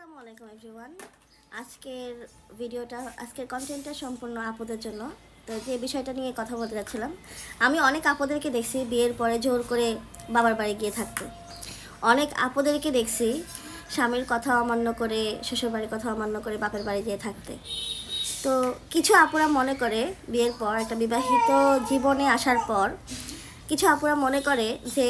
আসসালামু আলাইকুম এভরিওয়ান আজকের ভিডিওটা আজকের কন্টেন্টটা সম্পূর্ণ আপুদের জন্য। তো যে বিষয়টা নিয়ে কথা বলতে যাচ্ছিলাম, আমি অনেক আপদেরকে দেখছি বিয়ের পরে জোর করে বাবার বাড়ি গিয়ে থাকতে। অনেক আপদেরকে দেখছি স্বামীর কথা অমান্য করে শ্বশুর বাড়ির কথা অমান্য করে বাপের বাড়ি গিয়ে থাকতে। তো কিছু আপুরা মনে করে বিয়ের পর, একটা বিবাহিত জীবনে আসার পর, কিছু আপুরা মনে করে যে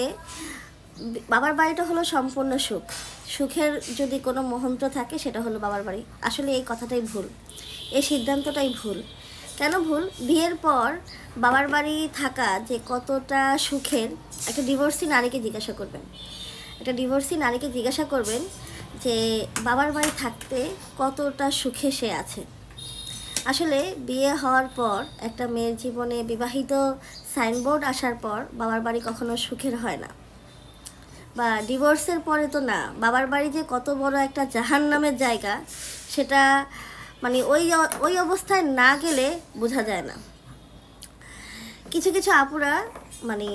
বাবার বাড়িটা হলো সম্পূর্ণ সুখ। সুখের যদি কোনো মহন্ত থাকে, সেটা হলো বাবার বাড়ি। আসলে এই কথাটাই ভুল। এই সিদ্ধান্তটাই ভুল। কেন ভুল? বিয়ের পর বাবার বাড়ি থাকা যে কতটা সুখের, একটা ডিভোর্সি নারীকে জিজ্ঞাসা করবেন। একটা ডিভোর্সি নারীকে জিজ্ঞাসা করবেন যে, বাবার বাড়ি থাকতে কতটা সুখে সে আছে? আসলে বিয়ে হওয়ার পর, একটা মেয়ের জীবনে বিবাহিত সাইনবোর্ড আসার পর, বাবার বাড়ি কখনো সুখের হয় না। বা ডিভোর্সের পরে তো না, বাবার বাড়ি যে কত বড় একটা জাহান নামের জায়গা, সেটা মানে ওই ওই অবস্থায় না গেলে বোঝা যায় না। কিছু কিছু আপুরা মানে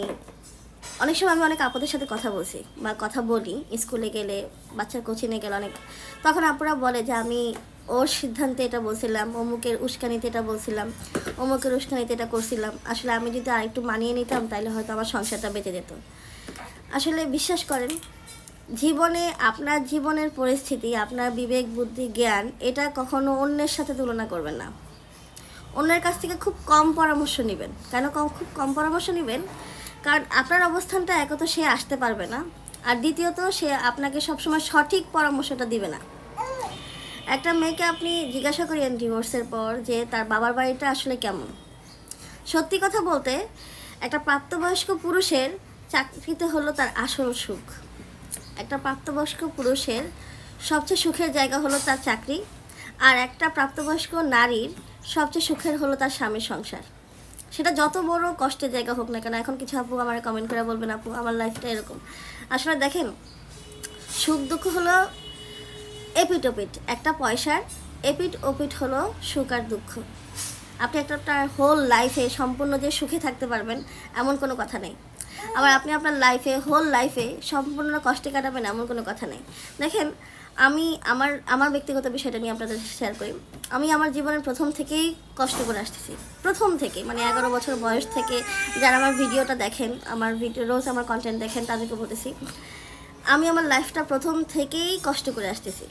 অনেক সময় আমি অনেক আপুদের সাথে কথা বলছি বা কথা বলি, স্কুলে গেলে, বাচ্চার কোচিংয়ে গেলে অনেক, তখন আপুরা বলে যে আমি ওর সিদ্ধান্তে এটা বলছিলাম, অমুকের উস্কানিতে এটা বলছিলাম, অমুকের উস্কানিতে এটা করছিলাম, আসলে আমি যদি আরেকটু মানিয়ে নিতাম তাহলে হয়তো আমার সংসারটা বেঁচে যেত। আসলে বিশ্বাস করেন, জীবনে আপনার জীবনের পরিস্থিতি, আপনার বিবেক, বুদ্ধি, জ্ঞান, এটা কখনো অন্যের সাথে তুলনা করবেন না। অন্যের কাছ থেকে খুব কম পরামর্শ নেবেন। কেন কম খুব কম পরামর্শ নেবেন? কারণ আপনার অবস্থানটা একত সে আসতে পারবে না, আর দ্বিতীয়ত সে আপনাকে সবসময় সঠিক পরামর্শটা দিবে না। একটা মেয়েকে আপনি জিজ্ঞাসা করিয়েন ডিভোর্সের পর যে তার বাবার বাড়িটা আসলে কেমন। সত্যি কথা বলতে, একটা প্রাপ্তবয়স্ক পুরুষের চাকরিতে হলো তার আসল সুখ। একটা প্রাপ্তবয়স্ক পুরুষের সবচেয়ে সুখের জায়গা হলো তার চাকরি, আর একটা প্রাপ্তবয়স্ক নারীর সবচেয়ে সুখের হলো তার স্বামীর সংসার। সেটা যত বড় কষ্টের জায়গা হোক না কেন, এখন কিছু আপু আমার কমেন্ট করে বলবেন, আপু, আমার লাইফটা এরকম। আসলে দেখেন, সুখ দুঃখ হলো এপিট ওপিট একটা পয়সার এপিট ওপিট হলো সুখ আর দুঃখ। আপনি একটা হোল লাইফে সম্পূর্ণ যে সুখে থাকতে পারবেন, এমন কোনো কথা নেই। আবার আপনি আপনার লাইফে হোল লাইফে সম্পূর্ণ কষ্টে কাটাবেন এমন কোনো কথা নেই। দেখেন, আমি আমার আমার ব্যক্তিগত বিষয়টা নিয়ে আপনাদের শেয়ার করি। আমি আমার জীবনের প্রথম থেকেই কষ্ট করে আসতেছি। প্রথম থেকে মানে এগারো বছর বয়স থেকে যারা আমার ভিডিওটা দেখেন, আমার ভিডিও রোজ আমার কন্টেন্ট দেখেন, তাদেরকে বলতেছি, আমি আমার লাইফটা প্রথম থেকেই কষ্ট করে আসতেছি।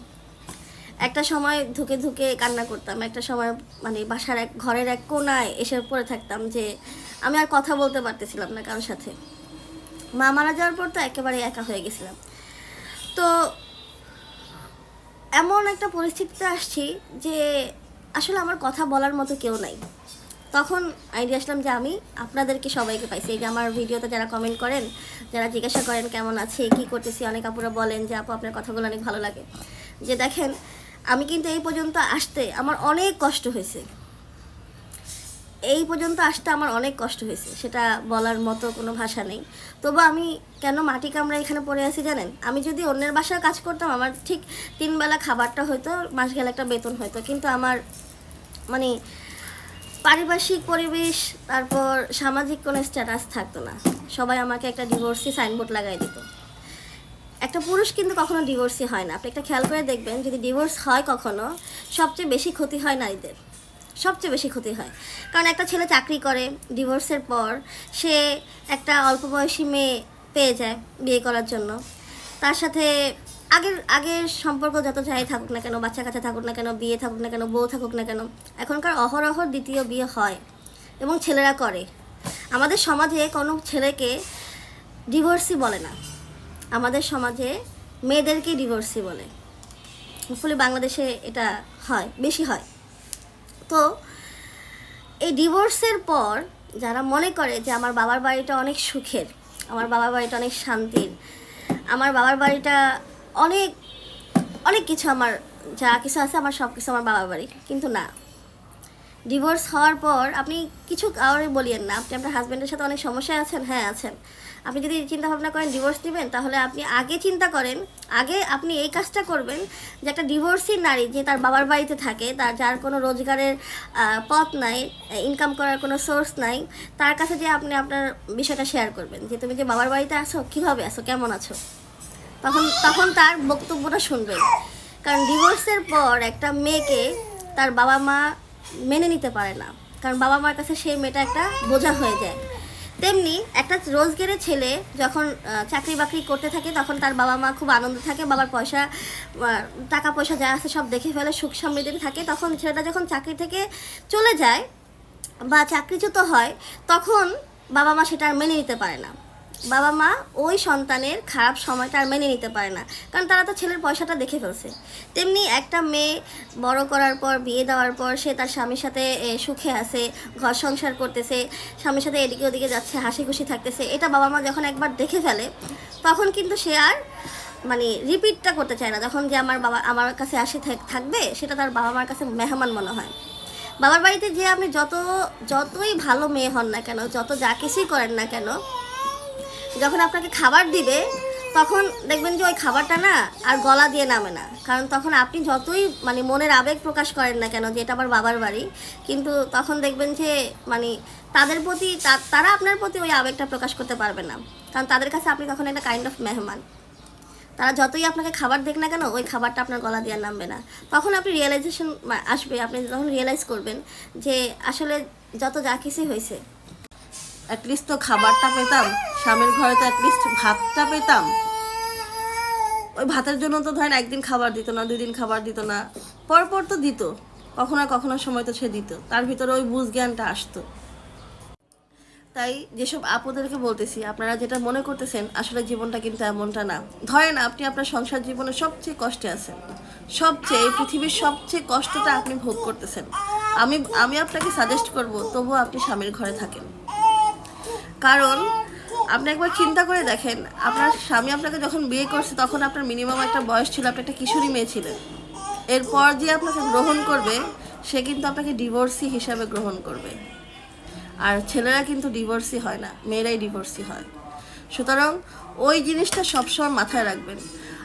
একটা সময় ধুকে ধুকে কান্না করতাম, একটা সময় মানে বাসার এক, ঘরের এক কোনায় এসে পড়ে থাকতাম যে, আমি আর কথা বলতে পারতেছিলাম না কারোর সাথে। মা মারা যাওয়ার পর তো একেবারে একা হয়ে গেছিলাম। তো এমন একটা পরিস্থিতিতে আসছি যে আসলে আমার কথা বলার মতো কেউ নাই। তখন আইডিয়া আসলাম যে আমি আপনাদেরকে সবাইকে পাইছি। এই যে আমার ভিডিওতে যারা কমেন্ট করেন, যারা জিজ্ঞাসা করেন কেমন আছে, কি করতেছি, অনেক আপুরা বলেন যে, আপু, আপনার কথাগুলো অনেক ভালো লাগে। যে দেখেন, আমি কিন্তু এই পর্যন্ত আসতে আমার অনেক কষ্ট হয়েছে। এই পর্যন্ত আসতে আমার অনেক কষ্ট হয়েছে, সেটা বলার মতো কোনো ভাষা নেই। তবু আমি কেন মাটি কামড়া এখানে পড়ে আছি জানেন? আমি যদি অন্যের বাসায় কাজ করতাম, আমার ঠিক তিনবেলা খাবারটা হয়তো, মাস গেলে একটা বেতন হয়তো, কিন্তু আমার মানে পারিপার্শ্বিক পরিবেশ, তারপর সামাজিক কোনো স্ট্যাটাস থাকতো না। সবাই আমাকে একটা ডিভোর্সি সাইনবোর্ড লাগাই দিত। একটা পুরুষ কিন্তু কখনো ডিভোর্সই হয় না। আপনি একটা খেয়াল করে দেখবেন, যদি ডিভোর্স হয় কখনো, সবচেয়ে বেশি ক্ষতি হয় নারীদের। সবচেয়ে বেশি ক্ষতি হয়। কারণ একটা ছেলে চাকরি করে ডিভোর্সের পর সে একটা অল্প বয়সী মেয়ে পেয়ে যায় বিয়ে করার জন্য। তার সাথে আগের আগের সম্পর্ক যত যাই থাকুক না কেন, বাচ্চা কাচ্চা থাকুক না কেন, বিয়ে থাকুক না কেন, বউ থাকুক না কেন, এখনকার অহরহ দ্বিতীয় বিয়ে হয় এবং ছেলেরা করে। আমাদের সমাজে কোনো ছেলেকে ডিভোর্সই বলে না। আমাদের সমাজে মেয়েদেরকে ডিভোর্সই বলে। হোপফুলি বাংলাদেশে এটা হয়, বেশি হয়। তো এই ডিভোর্সের পর যারা মনে করে যে আমার বাবার বাড়িটা অনেক সুখের, আমার বাবার বাড়িটা অনেক শান্তির, আমার বাবার বাড়িটা অনেক অনেক কিছু আমার, যা কিছু আছে আমার সব কিছু আমার বাবার বাড়ি কিন্তু না ডিভোর্স হওয়ার পর আপনি কিছু কাউরে বলিয়েন না। আপনি আপনার হাজব্যান্ডের সাথে অনেক সমস্যায় আছেন? হ্যাঁ আছেন। আপনি যদি চিন্তা ভাবনা করেন ডিভোর্স দিবেন তাহলে আপনি আগে চিন্তা করেন, আগে আপনি এই কাজটা করবেন যে একটা ডিভোর্সি নারী যে তার বাবার বাড়িতে থাকে, তার যার কোনো রোজগারের পথ নাই ইনকাম করার কোনো সোর্স নাই, তার কাছে যে আপনি আপনার বিষয়টা শেয়ার করবেন। যে তুমি যে বাবার বাড়িতে আছো, কীভাবে আছো, কেমন আছো? তখন তখন তার বক্তব্যটা শুনবেন। কারণ ডিভোর্সের পর একটা মেয়েকে তার বাবা মা মেনে নিতে পারে না। কারণ বাবা মার কাছে সেই মেয়েটা একটা বোঝা হয়ে যায়। তেমনি একটা রোজগারের ছেলে যখন চাকরি বাকরি করতে থাকে, তখন তার বাবা মা খুব আনন্দ থাকে, বাবার পয়সা টাকা পয়সা যা আছে সব দেখে ফেলে, সুখ সমৃদ্ধি থাকে। তখন ছেলেটা যখন চাকরি থেকে চলে যায় বা চাকরিচ্যুত হয়, তখন বাবা মা সেটা আর মেনে নিতে পারে না। বাবা মা ওই সন্তানের খারাপ সময়টা আর মেনে নিতে পারে না। কারণ তারা তো ছেলের পয়সাটা দেখে ফেলছে। তেমনি একটা মেয়ে বড় করার পর, বিয়ে দেওয়ার পর সে তার স্বামীর সাথে সুখে আছে, ঘর সংসার করতেছে, স্বামীর সাথে এদিকে ওদিকে যাচ্ছে হাসি খুশি থাকতেছে। এটা বাবা মা যখন একবার দেখে ফেলে, তখন কিন্তু সে আর মানে রিপিটটা করতে চায় না। যখন যে আমার বাবা, আমার কাছে আসে থাকবে, সেটা তার বাবা মার কাছে মেহমান মনে হয়। বাবার বাড়িতে যে আপনি যত, যতই ভালো মেয়ে হন না কেন, যত যা কিছুই করেন না কেন যখন আপনাকে খাবার দিবে, তখন দেখবেন যে ওই খাবারটা না আর গলা দিয়ে নামে না। কারণ তখন আপনি যতই মানে মনের আবেগ প্রকাশ করেন না কেন যে এটা আমার বাবার বাড়ি, কিন্তু তখন দেখবেন যে মানে তাদের প্রতি তারা আপনার প্রতি ওই আবেগটা প্রকাশ করতে পারবে না। কারণ তাদের কাছে আপনি তখন একটা কাইন্ড অফ মেহমান। তারা যতই আপনাকে খাবার দেখ না কেন, ওই খাবারটা আপনার গলা দিয়ে নামবে না। তখন আপনি রিয়েলাইজেশন আসবে, আপনি যখন রিয়েলাইজ করবেন যে আসলে যত যা কিছুই হয়েছে অ্যাটলিস্ট তো খাবারটা পেতাম। স্বামীর ঘরে তো অ্যাটলিস্ট ভাতটা পেতাম। ওই ভাতের জন্য তো ধরেন একদিন খাবার দিত না, দুই দিন খাবার দিত না, পরপর তো দিত। কখনো কখনো সময় তো সে দিত। তার ভিতরে ওই বুঝ জ্ঞানটা আসতো। তাই যেসব আপদেরকে বলতেছি, আপনারা যেটা মনে করতেছেন, আসলে জীবনটা কিন্তু এমনটা না। ধরেন আপনি আপনার সংসার জীবনে সবচেয়ে কষ্টে আছেন। সবচেয়ে, এই পৃথিবীর সবচেয়ে কষ্টটা আপনি ভোগ করতেছেন। আমি আমি আপনাকে সাজেস্ট করব, তবুও আপনি স্বামীর ঘরে থাকেন। কারণ আপনি একবার চিন্তা করে দেখেন, আপনার স্বামী আপনাকে যখন বিয়ে করছে, তখন আপনার মিনিমাম একটা বয়স ছিল, আপনি একটা কিশোরী মেয়ে ছিলেন। এরপর যে আপনাকে গ্রহণ করবে, সে কিন্তু আপনাকে ডিভোর্সি হিসাবে গ্রহণ করবে। আর ছেলেরা কিন্তু ডিভোর্সি হয় না, মেয়েরাই ডিভোর্সি হয়। সুতরাং ওই জিনিসটা সবসময় মাথায় রাখবেন।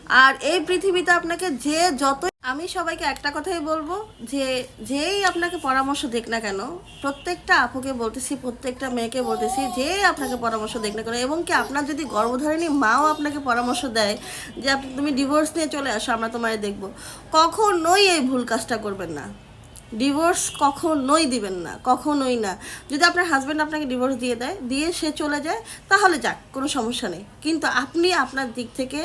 আর এই পৃথিবীতে আপনাকে যে যতই আমি সবাইকে একটা কথাই বলব যে, যেই আপনাকে পরামর্শ দেখ না কেন, প্রত্যেকটা আপুকে বলতেছি, প্রত্যেকটা মেয়েকে বলতেছি, যেই আপনাকে পরামর্শ দেখ না কেন, এবং কি আপনার যদি গর্ভধারিণী মাও আপনাকে পরামর্শ দেয় যে, আপনি তুমি ডিভোর্স নিয়ে চলে আসো, আমরা তোমায় দেখব, কখনোই এই ভুল কাজটা করবেন না। ডিভোর্স কখনোই দিবেন না, কখনোই না। যদি আপনার হাজব্যান্ড আপনাকে ডিভোর্স দিয়ে দেয়, দিয়ে সে চলে যায়, তাহলে যাক, কোনো সমস্যা নেই। কিন্তু আপনি আপনার দিক থেকে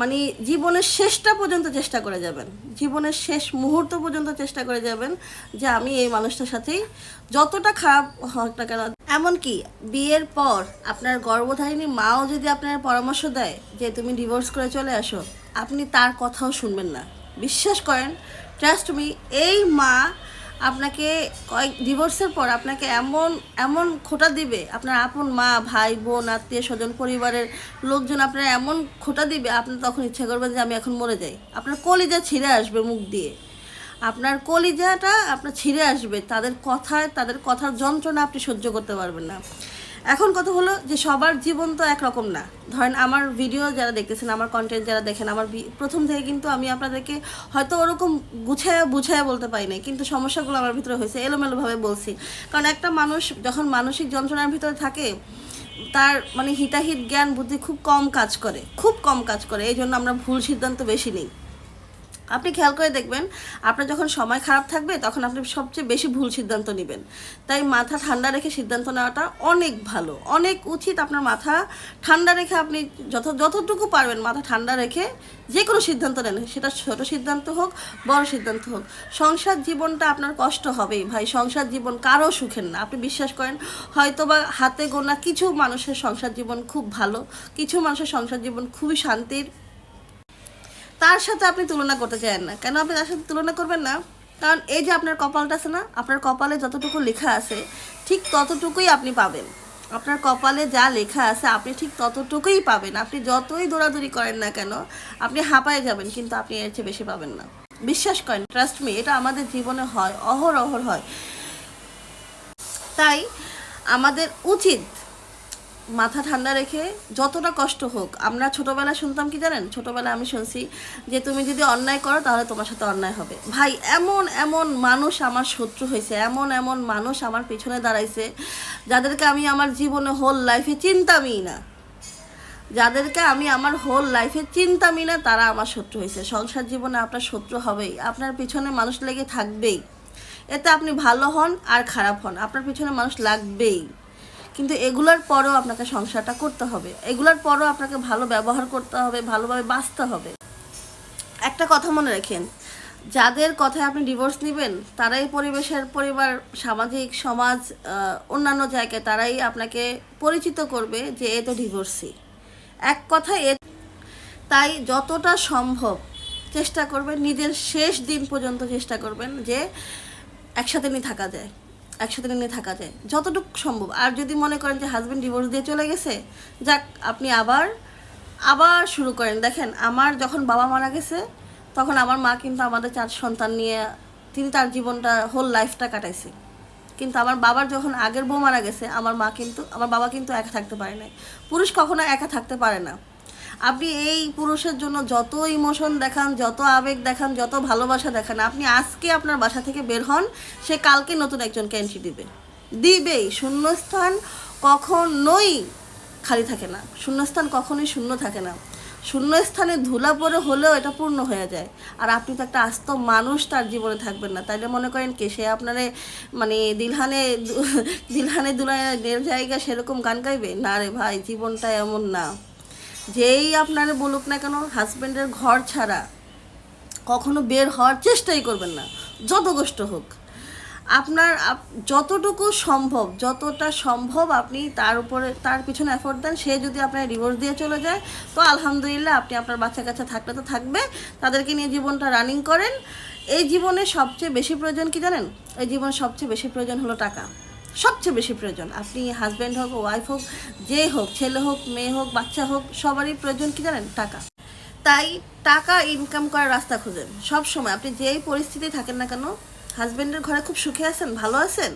মানে জীবনের শেষটা পর্যন্ত চেষ্টা করে যাবেন। জীবনের শেষ মুহূর্ত পর্যন্ত চেষ্টা করে যাবেন যে আমি এই মানুষটার সাথেই যতটা খারাপ হোক না কেন। এমনকি বিয়ের পর আপনার গর্ভধারিণী মাও যদি আপনার পরামর্শ দেয় যে তুমি ডিভোর্স করে চলে আসো, আপনি তার কথাও শুনবেন না। বিশ্বাস করেন ট্রাস্ট মি এই মা আপনাকে কয়েক ডিভোর্সের পর আপনাকে এমন এমন খোটা দিবে, আপনার আপন মা, ভাই, বোন, আত্মীয় স্বজন, পরিবারের লোকজন আপনার এমন খোটা দিবে, আপনি তখন ইচ্ছা করবেন যে আমি এখন মরে যাই। আপনার কলিজা ছিঁড়ে আসবে মুখ দিয়ে। আপনার কলিজাটা আপনার ছিঁড়ে আসবে, তাদের কথায়, তাদের কথার যন্ত্রণা আপনি সহ্য করতে পারবেন না। এখন কথা হলো যে সবার জীবন তো একরকম না। ধরেন আমার ভিডিও যারা দেখতেছেন, আমার কন্টেন্ট যারা দেখেন, আমার প্রথম থেকে কিন্তু আমি আপনাদেরকে হয়তো ওরকম গুছায় বুঝায় বলতে পারি নাই, কিন্তু সমস্যাগুলো আমার ভিতরে হয়েছে, এলোমেলোভাবে বলছি। কারণ একটা মানুষ যখন মানসিক যন্ত্রণার ভিতরে থাকে, তার মানে হিতাহিত জ্ঞান বুদ্ধি খুব কম কাজ করে, খুব কম কাজ করে এই জন্য আমরা ভুল সিদ্ধান্ত বেশি নিই। আপনি খেয়াল করে দেখবেন, আপনার যখন সময় খারাপ থাকবে, তখন আপনি সবচেয়ে বেশি ভুল সিদ্ধান্ত নেবেন। তাই মাথা ঠান্ডা রেখে সিদ্ধান্ত নেওয়াটা অনেক ভালো। অনেক উচিত আপনার মাথা ঠান্ডা রেখে আপনি যত, যতটুকু পারবেন মাথা ঠান্ডা রেখে যে কোনো সিদ্ধান্ত নেন। সেটা ছোট সিদ্ধান্ত হোক, বড় সিদ্ধান্ত হোক। সংসার জীবনটা আপনার কষ্ট হবেই ভাই। সংসার জীবন কারও সুখের না। আপনি বিশ্বাস করেন হয়তো বা হাতে গোনা কিছু মানুষের সংসার জীবন খুব ভালো, কিছু মানুষের সংসার জীবন খুবই শান্তির তার সাথে আপনি তুলনা করতে চান না। কেন আপনি তার সাথে তুলনা করবেন না? কারণ এই যে আপনার কপালটা আছে না, আপনার কপালে যতটুকু লেখা আছে, ঠিক ততটুকুই আপনি পাবেন। আপনার কপালে যা লেখা আছে, আপনি ঠিক ততটুকুই পাবেন। আপনি যতই দৌড়াদৌড়ি করেন না কেন, আপনি হাঁপায়ে যাবেন, কিন্তু আপনি এর চেয়ে বেশি পাবেন না। বিশ্বাস করেন ট্রাস্ট মি এটা আমাদের জীবনে হয় অহর অহর হয়। তাই আমাদের উচিত মাথা ঠান্ডা রেখে যতটা কষ্ট হোক, আমরা ছোটবেলায় শুনতাম কি জানেন? ছোটবেলায় আমি শুনছি যে তুমি যদি অন্যায় করো, তাহলে তোমার সাথে অন্যায় হবে। ভাই, এমন এমন মানুষ আমার শত্রু হয়েছে, এমন এমন মানুষ আমার পিছনে দাঁড়াইছে, যাদেরকে আমি আমার জীবনে হোল লাইফে চিন্তামই না। যাদেরকে আমি আমার হোল লাইফে চিন্তামই না, তারা আমার শত্রু হয়েছে। সংসার জীবনে আপনার শত্রু হবেই, আপনার পিছনে মানুষ লেগে থাকবেই। এতে আপনি ভালো হন আর খারাপ হন, আপনার পিছনে মানুষ লাগবেই। কিন্তু এগুলোর পরেও আপনাকে সংসারটা করতে হবে। এগুলোর পরেও আপনাকে ভালো ব্যবহার করতে হবে, ভালোভাবে বাঁচতে হবে। একটা কথা মনে রাখেন, যাদের কথায় আপনি ডিভোর্স নেবেন, তারাই পরিবেশের পরিবার, সামাজিক সমাজ অন্যান্য জায়গায় তারাই আপনাকে পরিচিত করবে যে এ তো ডিভোর্সি এক কথায় এ তাই যতটা সম্ভব চেষ্টা করবেন, নিজের শেষ দিন পর্যন্ত চেষ্টা করবেন যে একসাথে নিয়ে থাকা যায়। একসাথে নিয়ে থাকা যায়, যতটুকু সম্ভব। আর যদি মনে করেন যে হাজব্যান্ড ডিভোর্স দিয়ে চলে গেছে, যাক, আপনি আবার আবার শুরু করেন। দেখেন, আমার যখন বাবা মারা গেছে, তখন আমার মা কিন্তু আমাদের চার সন্তান নিয়ে, তিনি তার জীবনটা হোল লাইফটা কাটাইছে। কিন্তু আমার বাবার যখন আগের বউ মারা গেছে, আমার মা কিন্তু, আমার বাবা কিন্তু একা থাকতে পারে নাই। পুরুষ কখনো একা থাকতে পারে না। আপনি এই পুরুষের জন্য যত ইমোশন দেখান, যত আবেগ দেখান, যত ভালোবাসা দেখান, আপনি আজকে আপনার বাসা থেকে বের হন, সে কালকে নতুন একজনকে এন্ট্রি দিবে। দিবেই, শূন্যস্থান কখনোই খালি থাকে না। শূন্যস্থান কখনোই শূন্য থাকে না। শূন্যস্থানে ধুলা পরে হলেও এটা পূর্ণ হয়ে যায়। আর আপনি তো একটা আস্ত মানুষ, তার জীবনে থাকবেন না। তাইলে মনে করেন কি, সে আপনারে মানে দিলহানে দিলহানে দুলানের জায়গা সেরকম গান গাইবে? না রে ভাই, জীবনটা এমন না। যেই আপনারে বলুক না কেন হাজব্যান্ডের ঘর ছাড়া কখনো বের হওয়ার চেষ্টাই করবেন না, যত কষ্ট হোক। আপনার আপ- যতটুকু সম্ভব, যতটা সম্ভব আপনি তার উপরে, তার পিছনে এফোর্ট দেন, সে যদি আপনার ডিভোর্স দিয়ে চলে যায়, তো আলহামদুলিল্লাহ আপনি আপনার বাচ্চা কাচ্চা থাকলে তো থাকবে, তাদেরকে নিয়ে জীবনটা রানিং করেন। এই জীবনে সবচেয়ে বেশি প্রয়োজন কি জানেন? এই জীবনে সবচেয়ে বেশি প্রয়োজন হলো টাকা। সবচেয়ে বেশি প্রয়োজন। আপনি হাজব্যান্ড হোক ওয়াইফ হোক, যে হোক, ছেলে হোক, মেয়ে হোক, বাচ্চা হোক, সবারই প্রয়োজন কি জানেন? টাকা। তাই টাকা ইনকাম করার রাস্তা খুঁজেন। সব সময় আপনি যেই পরিস্থিতি থাকেন না কেন হাজব্যান্ডের ঘরে খুব সুখে আছেন, ভালো আছেন?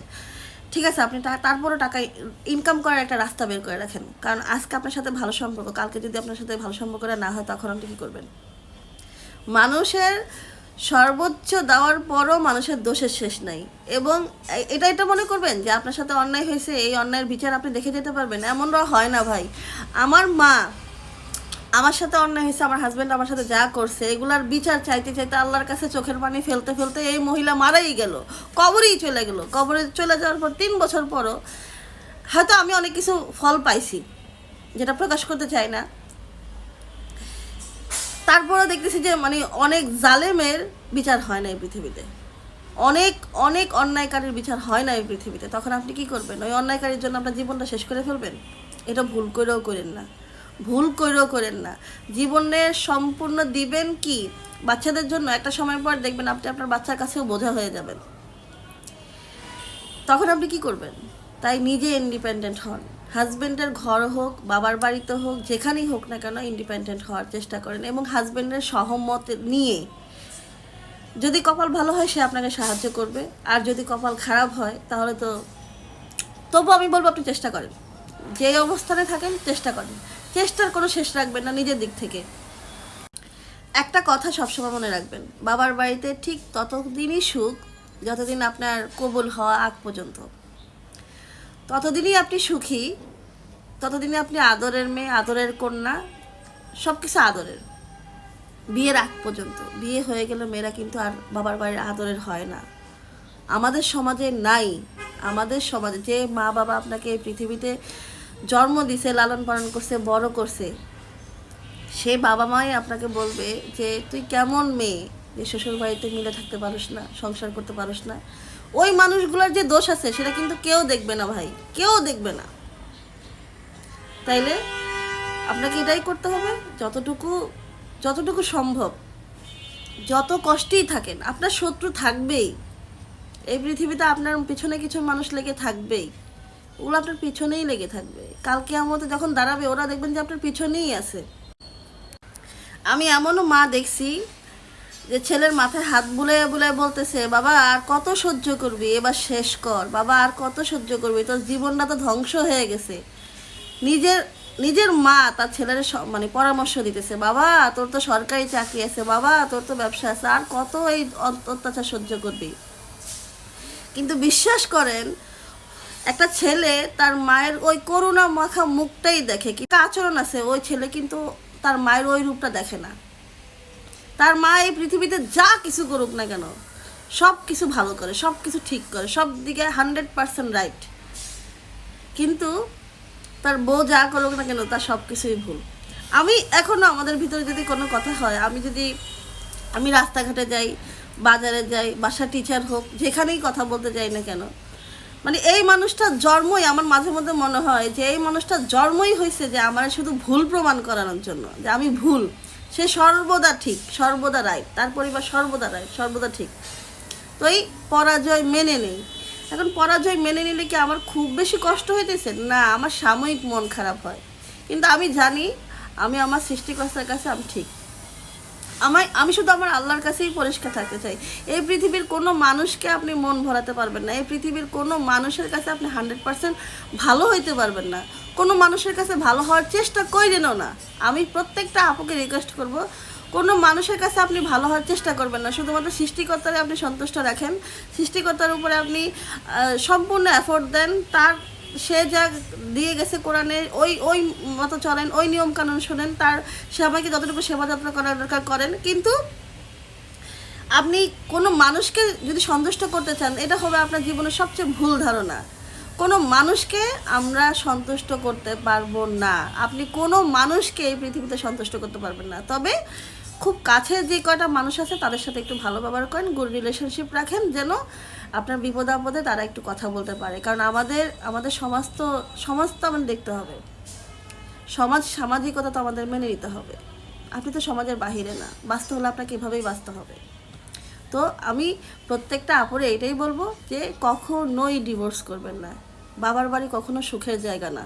ঠিক আছে, আপনি তারপরও টাকা ইনকাম করার একটা রাস্তা বের করে রাখেন। কারণ আজকে আপনার সাথে ভালো সম্পর্ক, কালকে যদি আপনার সাথে ভালো সম্পর্কটা না হয়, তখন আপনি কী করবেন? মানুষের সর্বোচ্চ দেওয়ার পরও মানুষের দোষের শেষ নাই। এবং এটা এটা মনে করবেন যে আপনার সাথে অন্যায় হয়েছে, এই অন্যায়ের বিচার আপনি দেখে যেতে পারবেন, এমনটা হয় না ভাই। আমার মা আমার সাথে অন্যায় হয়েছে, আমার হাজব্যান্ড আমার সাথে যা করছে, এগুলার বিচার চাইতে চাইতে আল্লাহর কাছে চোখের পানি ফেলতে ফেলতে এই মহিলা মারাই গেল, কবরেই চলে গেল। কবরে চলে যাওয়ার পর তিন বছর পরও হয়তো আমি অনেক কিছু ফল পাইছি, যেটা প্রকাশ করতে চাই না। তারপরে দেখতেছি যে মানে অনেক জালেমের বিচার হয় না এই পৃথিবীতে। অনেক অনেক অন্যায়কারীর বিচার হয় না এই পৃথিবীতে। তখন আপনি কি করবেন? ওই অন্যায়কারীর জন্য আপনার জীবনটা শেষ করে ফেলবেন? এটা ভুল করেও করেন না। ভুল করেও করেন না। জীবনে সম্পূর্ণ দিবেন কি? বাচ্চাদের জন্য একটা সময় পর দেখবেন আপনি আপনার বাচ্চার কাছেও বোঝা হয়ে যাবেন। তখন আপনি কি করবেন? তাই নিজে ইন্ডিপেন্ডেন্ট হন। হাজব্যান্ডের ঘর হোক, বাবার বাড়িতে হোক, যেখানেই হোক না কেন ইন্ডিপেন্ডেন্ট হওয়ার চেষ্টা করেন এবং হাজব্যান্ডের সহমত নিয়ে যদি কপাল ভালো হয়, সে আপনাকে সাহায্য করবে। আর যদি কপাল খারাপ হয়, তাহলে তো তবু আমি বলব আপনি চেষ্টা করেন। যে অবস্থানে থাকেন, চেষ্টা করেন। চেষ্টার কোনো শেষ রাখবেন না নিজের দিক থেকে। একটা কথা সবসময় মনে রাখবেন, বাবার বাড়িতে ঠিক ততদিনই সুখ, যতদিন আপনার কবুল হওয়া আগ পর্যন্ত। ততদিনই আপনি সুখী, ততদিনই আপনি আদরের মেয়ে, আদরের কন্যা সব কিছু আদরের। বিয়ের আগ পর্যন্ত। বিয়ে হয়ে গেলে মেয়েরা কিন্তু আর বাবার বাড়ির আদরের হয় না। আমাদের সমাজে নাই। আমাদের সমাজে যে মা বাবা আপনাকে এই পৃথিবীতে জন্ম দিছে, লালন পালন করছে, বড় করছে, সে বাবা মাই আপনাকে বলবে যে, তুই কেমন মেয়ে? যে শ্বশুর বাড়িতে মিলে থাকতে পারিস না, সংসার করতে পারিস না। ওই মানুষগুলোর যে দোষ আছে, সেটা কিন্তু কেউ দেখবে না ভাই। কেউ দেখবে না। তাইলে আপনাকে এটাই করতে হবে, যতটুকু যতটুকু সম্ভব, যত কষ্টেই থাকেন, আপনার শত্রু থাকবেই। এই পৃথিবীতে আপনার পিছনে কিছু মানুষ লেগে থাকবেই। ওগুলো আপনার পিছনেই লেগে থাকবে। কালকে আমাদের যখন দাঁড়াবে, ওরা দেখবেন যে আপনার পিছনেই আছে। আমি এমনও মা দেখছি যে ছেলের মাথায় হাত বুলে বুলে বলতেছে, বাবা, আর কত সহ্য করবি? এবার শেষ কর। বাবা, আর কত সহ্য করবি? তোর জীবনটা তো ধ্বংস হয়ে গেছে। নিজের নিজের মা তার ছেলের মানে পরামর্শ দিতেছে, বাবা, তোর তো সরকারি চাকরি আছে, বাবা, তোর তো ব্যবসা আছে, আর কত এই অত- অত্যাচার সহ্য করবি? কিন্তু বিশ্বাস করেন, একটা ছেলে তার মায়ের ওই করুণা মাখা মুখটাই দেখে কি আচরণ আছে, ওই ছেলে কিন্তু তার মায়ের ওই রূপটা দেখে না। তার মা এই পৃথিবীতে যা কিছু করুক না কেন, সব কিছু ভালো করে, সব কিছু ঠিক করে, সব দিকে হান্ড্রেড পার্সেন্ট রাইট। কিন্তু তার বউ যা করুক না কেন, তার সব কিছুই ভুল। আমি এখনও আমাদের ভিতরে যদি কোনো কথা হয়, আমি যদি আমি রাস্তাঘাটে যাই, বাজারে যাই বাসা টিচার হোক, যেখানেই কথা বলতে যাই না কেন মানে এই মানুষটার জন্মই আমার মাঝে মধ্যে মনে হয় যে এই মানুষটার জন্মই হয়েছে যে আমার শুধু ভুল প্রমাণ করানোর জন্য, যে আমি ভুল। সে সর্বদা ঠিক, সর্বদা রায় তার পরিবার সর্বদা রায় সর্বদা ঠিক। তো এই পরাজয় মেনে নেই। এখন পরাজয় মেনে নিলে কি আমার খুব বেশি কষ্ট হইতেছে? না, আমার সাময়িক মন খারাপ হয়। কিন্তু আমি জানি, আমি আমার সৃষ্টিকর্তার কাছে আমি ঠিক। আমায় আমি শুধু আমার আল্লাহর কাছেই পরিষ্কার থাকতে চাই। এই পৃথিবীর কোনো মানুষকে আপনি মন ভরাতে পারবেন না। এই পৃথিবীর কোনো মানুষের কাছে আপনি হান্ড্রেড পার্সেন্ট ভালো হইতে পারবেন না। কোনো মানুষের কাছে ভালো হওয়ার চেষ্টা করেনও না। আমি প্রত্যেকটা আপুকে রিকোয়েস্ট করব, কোনো মানুষের কাছে আপনি ভালো হওয়ার চেষ্টা করবেন না। শুধুমাত্র সৃষ্টিকর্তারে আপনি সন্তুষ্ট রাখেন। সৃষ্টিকর্তার উপরে আপনি সম্পূর্ণ এফোর্ট দেন। তার সে যা দিয়ে গেছে কোরআনে ওই ওই মতো চলেন, ওই নিয়ম কানুন শোনেন, তার সবাইকে যতটুকু সেবা যত্ন করার দরকার করেন। কিন্তু আপনি কোনো মানুষকে যদি সন্তুষ্ট করতে চান, এটা হবে আপনার জীবনের সবচেয়ে ভুল ধারণা। কোনো মানুষকে আমরা সন্তুষ্ট করতে পারব না। আপনি কোনো মানুষকে এই পৃথিবীতে সন্তুষ্ট করতে পারবেন না। তবে খুব কাছে যে কয়টা মানুষ আছে, তাদের সাথে একটু ভালো ব্যবহার করেন গুড রিলেশনশিপ রাখেন, যেন আপনার বিপদ আপদে তারা একটু কথা বলতে পারে। কারণ আমাদের আমাদের সমাজ তো সমাজ তো আমাদের দেখতে হবে। সমাজ সামাজিকতা তো আমাদের মেনে নিতে হবে। আপনি তো সমাজের বাহিরে না। বাঁচতে হলে আপনাকে এভাবেই বাঁচতে হবে। তো আমি প্রত্যেকটা আপরে এটাই বলব যে কখনোই ডিভোর্স করবেন না। বাবার বাড়ি কখনো সুখের জায়গা না।